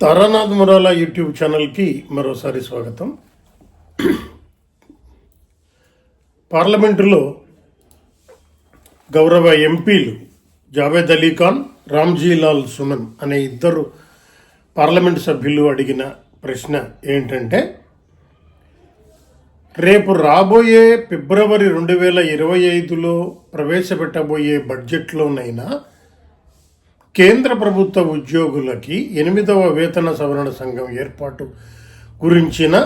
Taranath మురాలా YouTube ఛానల్కి మరోసారి స్వాగతం. పార్లమెంటులో గౌరవ ఎంపీలు జావేద్ అలీ ఖాన్ రామ్జీలాల్ సుమన్ అనే ఇద్దరు పార్లమెంట్ సభ్యులు అడిగిన ప్రశ్న ఏంటంటే రేపు రాబోయే ఫిబ్రవరి రెండు వేల ఇరవై ఐదులో ప్రవేశపెట్టబోయే బడ్జెట్లోనైనా కేంద్ర ప్రభుత్వ ఉద్యోగులకి ఎనిమిదవ వేతన సవరణ సంఘం ఏర్పాటు గురించిన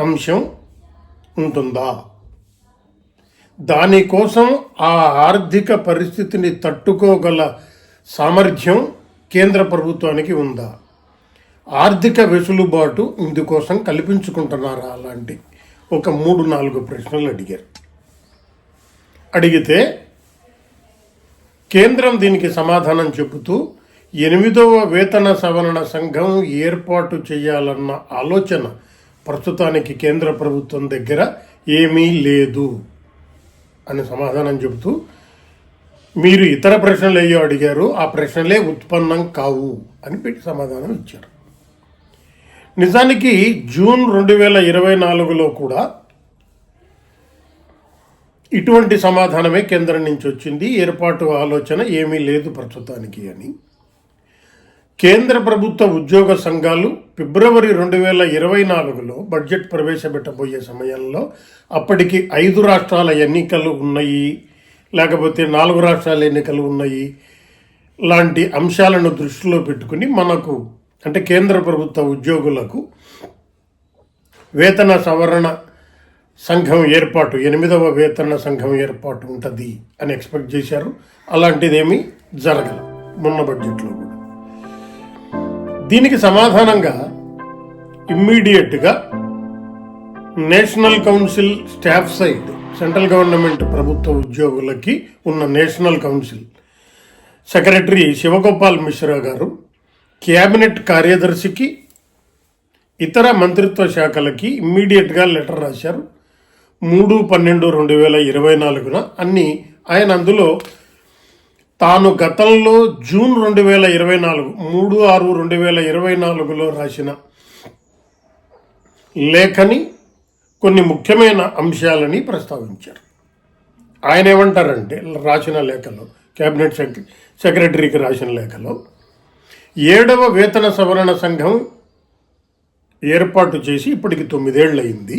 అంశం ఉంటుందా? దానికోసం ఆ ఆర్థిక పరిస్థితిని తట్టుకోగల సామర్థ్యం కేంద్ర ప్రభుత్వానికి ఉందా? ఆర్థిక వెసులుబాటు ఇందుకోసం కల్పించుకుంటున్నారా? అలాంటి ఒక మూడు నాలుగు ప్రశ్నలు అడిగారు. అడిగితే కేంద్రం దీనికి సమాధానం చెబుతూ ఎనిమిదవ వేతన సవరణ సంఘం ఏర్పాటు చేయాలన్న ఆలోచన ప్రస్తుతానికి కేంద్ర ప్రభుత్వం దగ్గర ఏమీ లేదు అని సమాధానం చెబుతూ మీరు ఇతర ప్రశ్నలు ఏయో అడిగారు ఆ ప్రశ్నలే ఉత్పన్నం కావు అని పెట్టి సమాధానం ఇచ్చారు. నిజానికి జూన్ రెండు వేల ఇరవై నాలుగులో కూడా ఇటువంటి సమాధానమే కేంద్రం నుంచి వచ్చింది. ఏర్పాటు ఆలోచన ఏమీ లేదు ప్రస్తుతానికి అని. కేంద్ర ప్రభుత్వ ఉద్యోగ సంఘాలు ఫిబ్రవరి రెండు వేల ఇరవై నాలుగులో బడ్జెట్ ప్రవేశపెట్టబోయే సమయంలో అప్పటికి ఐదు రాష్ట్రాల ఎన్నికలు ఉన్నాయి. లేకపోతే నాలుగు రాష్ట్రాల ఎన్నికలు ఉన్నాయి. లాంటి అంశాలను దృష్టిలో పెట్టుకుని మనకు అంటే కేంద్ర ప్రభుత్వ ఉద్యోగులకు వేతన సవరణ సంఘం ఏర్పాటు ఎనిమిదవ వేతన సంఘం ఏర్పాటు ఉంటుంది అని ఎక్స్పెక్ట్ చేశారు. అలాంటిదేమీ జరగదు మొన్న బడ్జెట్లో కూడా. దీనికి సమాధానంగా ఇమ్మీడియట్గా national council staff side central government ప్రభుత్వ ఉద్యోగులకి ఉన్న national council secretary Shivgopal Mishra గారు క్యాబినెట్ కార్యదర్శికి ఇతర మంత్రిత్వ శాఖలకి ఇమ్మీడియట్గా లెటర్ రాశారు. మూడు పన్నెండు రెండు వేల ఇరవై నాలుగున అన్ని ఆయన అందులో తాను గతంలో జూన్ రెండు వేల ఇరవై నాలుగు మూడు ఆరు రెండు వేల ఇరవై నాలుగులో రాసిన లేఖని కొన్ని ముఖ్యమైన అంశాలని ప్రస్తావించారు. ఆయన ఏమంటారంటే రాసిన లేఖలో కేబినెట్ సెక్ర సెక్రటరీకి రాసిన లేఖలో ఏడవ వేతన సవరణ సంఘం ఏర్పాటు చేసి ఇప్పటికి తొమ్మిదేళ్ళు అయింది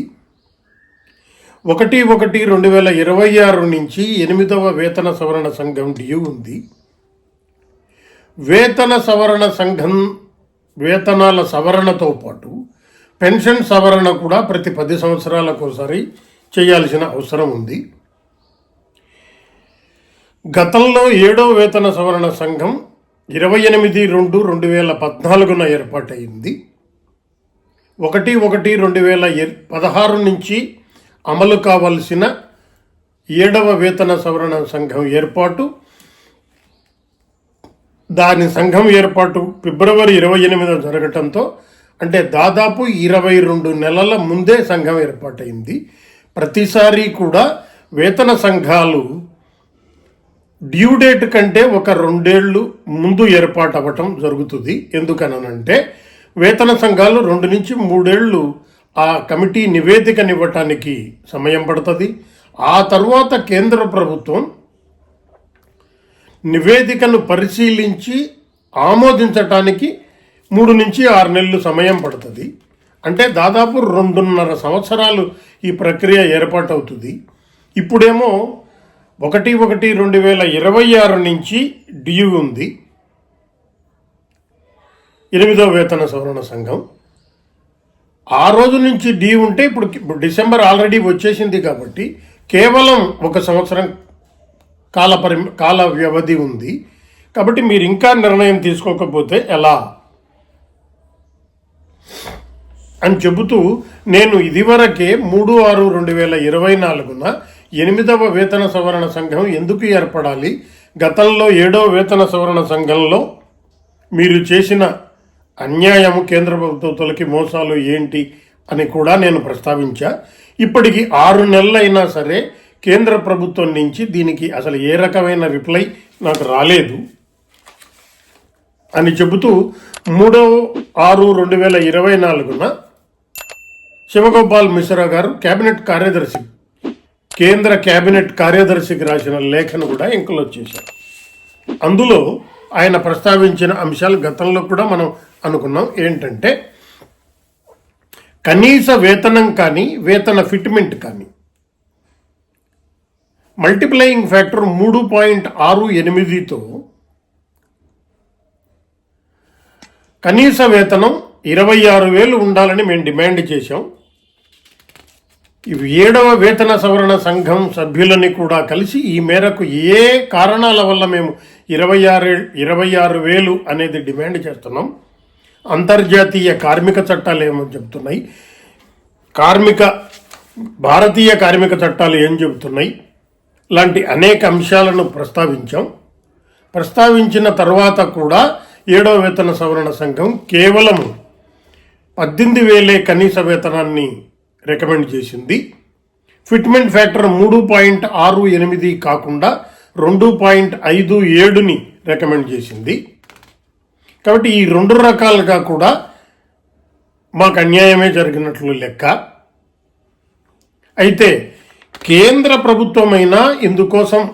ఒకటి ఒకటి రెండు వేల ఇరవై ఆరు నుంచి ఎనిమిదవ వేతన సవరణ సంఘం డ్యూ ఉంది. వేతన సవరణ సంఘం వేతనాల సవరణతో పాటు పెన్షన్ సవరణ కూడా ప్రతి పది సంవత్సరాలకోసారి చేయాల్సిన అవసరం ఉంది. గతంలో ఏడో వేతన సవరణ సంఘం ఇరవై ఎనిమిది రెండు రెండు వేల పద్నాలుగున ఏర్పాటైంది ఒకటి ఒకటి రెండు వేల పదహారు నుంచి అమలు కావలసిన ఏడవ వేతన సవరణ సంఘం ఏర్పాటు. దాని సంఘం ఏర్పాటు ఫిబ్రవరి ఇరవై ఎనిమిదిన జరగటంతో అంటే దాదాపు ఇరవై రెండు నెలల ముందే సంఘం ఏర్పాటైంది. ప్రతిసారి కూడా వేతన సంఘాలు డ్యూ డేట్ కంటే ఒక రెండేళ్ళు ముందు ఏర్పాటు అవ్వటం జరుగుతుంది. ఎందుకనంటే వేతన సంఘాలు రెండు నుంచి మూడేళ్ళు ఆ కమిటీ నివేదికనివ్వటానికి సమయం పడుతుంది. ఆ తర్వాత కేంద్ర ప్రభుత్వం నివేదికను పరిశీలించి ఆమోదించటానికి మూడు నుంచి ఆరు నెలలు సమయం పడుతుంది. అంటే దాదాపు రెండున్నర సంవత్సరాలు ఈ ప్రక్రియ ఏర్పాటవుతుంది. ఇప్పుడేమో ఒకటి ఒకటి రెండు వేల ఇరవై ఆరు నుంచి డ్యూ ఉంది. ఎనిమిదో వేతన సవరణ సంఘం. ఆ రోజు నుంచి డీ ఉంటే ఇప్పుడు ఇప్పుడు డిసెంబర్ ఆల్రెడీ వచ్చేసింది కాబట్టి కేవలం ఒక సంవత్సరం కాల పరి కాల వ్యవధి ఉంది. కాబట్టి మీరు ఇంకా నిర్ణయం తీసుకోకపోతే ఎలా? అని చెబుతూ నేను ఇదివరకే మూడు ఆరు రెండు వేల ఇరవై నాలుగున ఎనిమిదవ వేతన సవరణ సంఘం ఎందుకు ఏర్పడాలి? గతంలో ఏడవ వేతన సవరణ సంఘంలో మీరు చేసిన అన్యాయము కేంద్ర ప్రభుత్వతలకి మోసాలు ఏంటి అని కూడా నేను ప్రస్తావించా. ఇప్పటికి ఆరు నెలలైనా సరే కేంద్ర ప్రభుత్వం నుంచి దీనికి అసలు ఏ రకమైన రిప్లై నాకు రాలేదు అని చెబుతూ మూడో ఆరు రెండు వేల ఇరవై నాలుగున శివగోపాల్ మిశ్రా గారు కేబినెట్ కార్యదర్శి కేంద్ర కేబినెట్ కార్యదర్శికి రాసిన లేఖను కూడా ఇంక్లోజ్ చేశారు. అందులో ఆయన ప్రస్తావించిన అంశాలు గతంలో కూడా మనం అనుకున్నాం. ఏంటంటే కనీస వేతనం కానీ వేతన ఫిట్మెంట్ కానీ మల్టిప్లయింగ్ ఫ్యాక్టర్ మూడు పాయింట్ ఆరు ఎనిమిదితో కనీస వేతనం ఇరవై ఆరు వేలు ఉండాలని మేము డిమాండ్ చేశాం. ఏడవ వేతన సవరణ సంఘం సభ్యులని కూడా కలిసి ఈ మేరకు ఏ కారణాల వల్ల మేము ఇరవై ఆరు ఇరవై ఆరు వేలు అనేది డిమాండ్ చేస్తున్నాం? అంతర్జాతీయ కార్మిక చట్టాలు ఏమో చెబుతున్నాయి. కార్మిక భారతీయ కార్మిక చట్టాలు ఏం చెబుతున్నాయి? లాంటి అనేక అంశాలను ప్రస్తావించాం. ప్రస్తావించిన తర్వాత కూడా ఏడవ వేతన సవరణ సంఘం కేవలం పద్దెనిమిది వేలే కనీస వేతనాన్ని రికమెండ్ చేసింది. ఫిట్మెంట్ ఫ్యాక్టర్ మూడు పాయింట్ ఆరు ఎనిమిది కాకుండా రెండు పాయింట్ ఐదు ఏడుని రికమెండ్ చేసింది. కాబట్టి ఈ రెండు రకాలుగా కూడా మాకు అన్యాయమే జరిగినట్లు లెక్క. అయితే కేంద్ర ప్రభుత్వమైనా ఇందుకోసం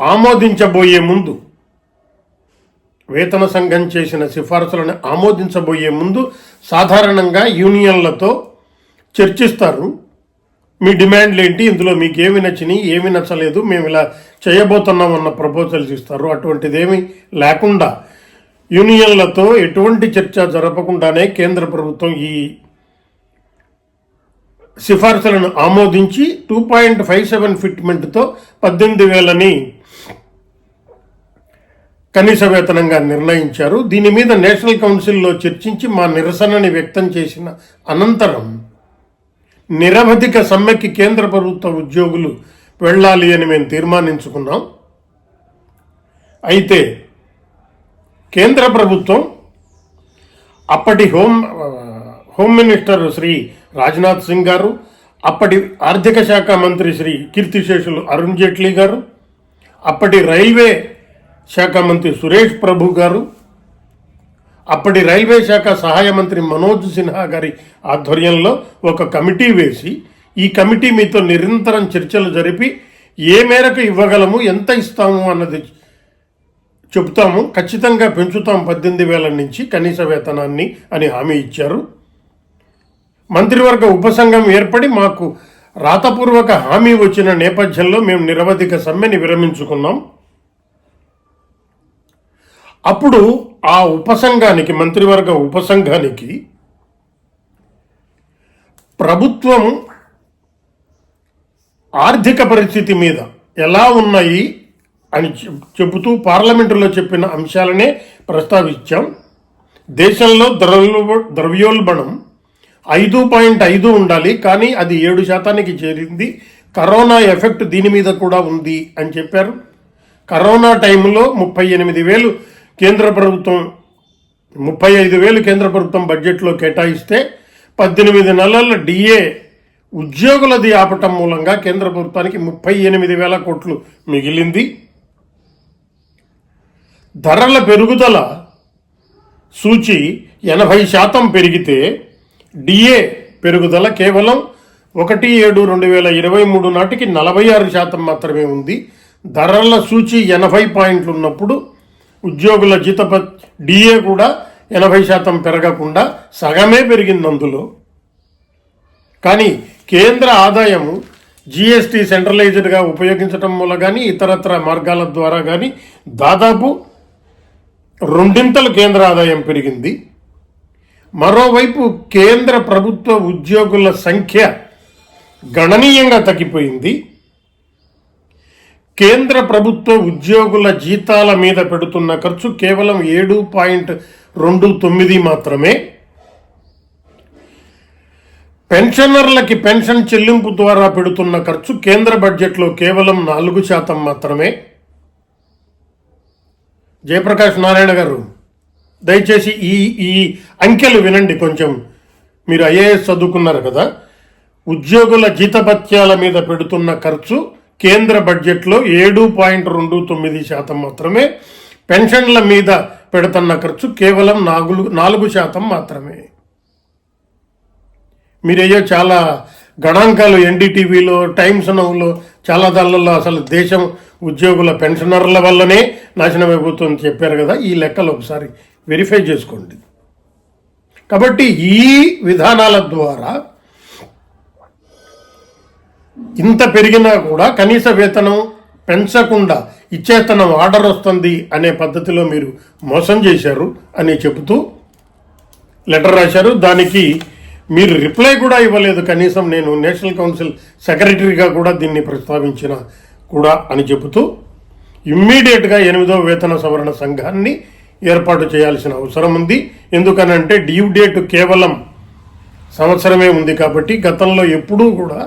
ఆమోదించబోయే ముందు వేతన సంఘం చేసిన సిఫార్సులను ఆమోదించబోయే ముందు సాధారణంగా యూనియన్లతో చర్చిస్తారు. మీ డిమాండ్లు ఏంటి? ఇందులో మీకు ఏమి నచ్చినాయి? ఏమి నచ్చలేదు? మేము ఇలా చేయబోతున్నాం అన్న ప్రపోజల్స్ ఇస్తారు. అటువంటిదేమీ లేకుండా యూనియన్లతో ఎటువంటి చర్చ జరపకుండానే కేంద్ర ప్రభుత్వం ఈ సిఫార్సులను ఆమోదించి టూ పాయింట్ ఫైవ్ సెవెన్ ఫిట్మెంట్తో పద్దెనిమిది వేలని కనీస వేతనంగా నిర్ణయించారు. దీని మీద నేషనల్ కౌన్సిల్లో చర్చించి మా నిరసనని వ్యక్తం చేసిన అనంతరం నిరవధిక సమ్మెకి కేంద్ర ప్రభుత్వ ఉద్యోగులు వెళ్ళాలి అని మేము తీర్మానించుకున్నాం. అయితే కేంద్ర ప్రభుత్వం అప్పటి home home minister Shri Rajnath Singh గారు అప్పటి ఆర్థిక శాఖ మంత్రి శ్రీ కీర్తిశేషులు అరుణ్ జైట్లీ గారు అప్పటి రైల్వే శాఖ మంత్రి సురేష్ ప్రభు గారు అప్పటి రైల్వే శాఖ సహాయ మంత్రి మనోజ్ సిన్హా గారి ఆధ్వర్యంలో ఒక కమిటీ వేసి ఈ కమిటీ మీతో నిరంతరం చర్చలు జరిపి ఏ మేరకు ఇవ్వగలము ఎంత ఇస్తాము అన్నది చెబుతాము. ఖచ్చితంగా పెంచుతాం పద్దెనిమిది వేల నుంచి కనీస వేతనాన్ని అని హామీ ఇచ్చారు. మంత్రివర్గ ఉపసంఘం ఏర్పడి మాకు రాతపూర్వక హామీ వచ్చిన నేపథ్యంలో మేము నిరవధిక సమ్మెని విరమించుకున్నాం. అప్పుడు ఆ ఉపసంఘానికి మంత్రివర్గ ఉపసంఘానికి ప్రభుత్వం ఆర్థిక పరిస్థితి మీద ఎలా ఉన్నాయి అని చెప్- చెబుతూ పార్లమెంటులో చెప్పిన అంశాలనే ప్రస్తావించాం. దేశంలో ద్రవ్యో ద్రవ్యోల్బణం ఐదు పాయింట్ ఐదు ఉండాలి కానీ అది ఏడు శాతానికి చేరింది. కరోనా ఎఫెక్ట్ దీని మీద కూడా ఉంది అని చెప్పారు. కరోనా టైంలో ముప్పై ఎనిమిది వేలు కేంద్ర ప్రభుత్వం ముప్పై ఐదు వేలు కేంద్ర ప్రభుత్వం బడ్జెట్లో కేటాయిస్తే పద్దెనిమిది నెలల డిఏ ఉద్యోగులది ఆపటం మూలంగా కేంద్ర ప్రభుత్వానికి ముప్పై ఎనిమిది వేల కోట్లు మిగిలింది. ధరల పెరుగుదల సూచి ఎనభై శాతం పెరిగితే డిఏ పెరుగుదల కేవలం ఒకటి ఏడు రెండు వేల ఇరవై మూడు నాటికి నలభై ఆరు శాతం మాత్రమే ఉంది. ధరల సూచి ఎనభై పాయింట్లు ఉన్నప్పుడు ఉద్యోగుల జీతప డిఏ కూడా ఎనభై శాతం పెరగకుండా సగమే పెరిగింది అందులో కానీ కేంద్ర ఆదాయము జిఎస్టీ సెంట్రలైజ్డ్గా ఉపయోగించడం వల్ల కానీ ఇతరత్ర మార్గాల ద్వారా కానీ దాదాపు రెండింతలు కేంద్ర ఆదాయం పెరిగింది. మరోవైపు కేంద్ర ప్రభుత్వ ఉద్యోగుల సంఖ్య గణనీయంగా తగ్గిపోయింది. కేంద్ర ప్రభుత్వ ఉద్యోగుల జీతాల మీద పెడుతున్న ఖర్చు కేవలం ఏడు పాయింట్ రెండు తొమ్మిది మాత్రమే. పెన్షనర్లకి పెన్షన్ చెల్లింపు ద్వారా పెడుతున్న ఖర్చు కేంద్ర బడ్జెట్లో కేవలం నాలుగు శాతం మాత్రమే. జయప్రకాష్ నారాయణ గారు దయచేసి ఈ ఈ అంకెలు వినండి కొంచెం. మీరు ఐఏఎస్ చదువుకున్నారు కదా. ఉద్యోగుల జీతభత్యాల మీద పెడుతున్న ఖర్చు కేంద్ర బడ్జెట్లో ఏడు పాయింట్ రెండు తొమ్మిది శాతం మాత్రమే పెన్షన్ల మీద పెడుతున్న ఖర్చు కేవలం నాలుగు నాలుగు శాతం మాత్రమే. మీరయ్యో చాలా గణాంకాలు ఎన్డీటీవీలో టైమ్స్ నవ్వులో చాలా దానిలలో అసలు దేశం ఉద్యోగుల పెన్షనర్ల వల్లనే నాశనం చెప్పారు కదా ఈ లెక్కలు ఒకసారి వెరిఫై చేసుకోండి. కాబట్టి ఈ విధానాల ద్వారా ఇంత పెరిగినా కూడా కనీస వేతనం పెంచకుండా ఇచ్చేతనం ఆర్డర్ వస్తుంది అనే పద్ధతిలో మీరు మోసం చేశారు అని చెబుతూ లెటర్ రాశారు. దానికి మీరు రిప్లై కూడా ఇవ్వలేదు. కనీసం నేను నేషనల్ కౌన్సిల్ సెక్రటరీగా కూడా దీన్ని ప్రస్తావించిన కూడా అని చెబుతూ ఇమ్మీడియట్గా ఎనిమిదవ వేతన సవరణ సంఘాన్ని ఏర్పాటు చేయాల్సిన అవసరం ఉంది. ఎందుకనంటే డ్యూ డేట్ కేవలం సంవత్సరమే ఉంది కాబట్టి గతంలో ఎప్పుడూ కూడా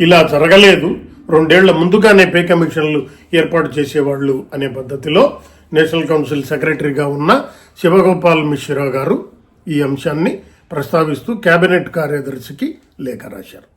ఇలా జరగలేదు. రెండేళ్ళ ముందుగానే పే కమిషన్లు ఏర్పాటు చేసేవాళ్ళు అనే పద్ధతిలో నేషనల్ కౌన్సిల్ సెక్రటరీగా ఉన్న శివగోపాల్ మిశ్రా గారు ఈ అంశాన్ని ప్రస్తావిస్తూ కేబినెట్ కార్యదర్శికి లేఖ రాశారు.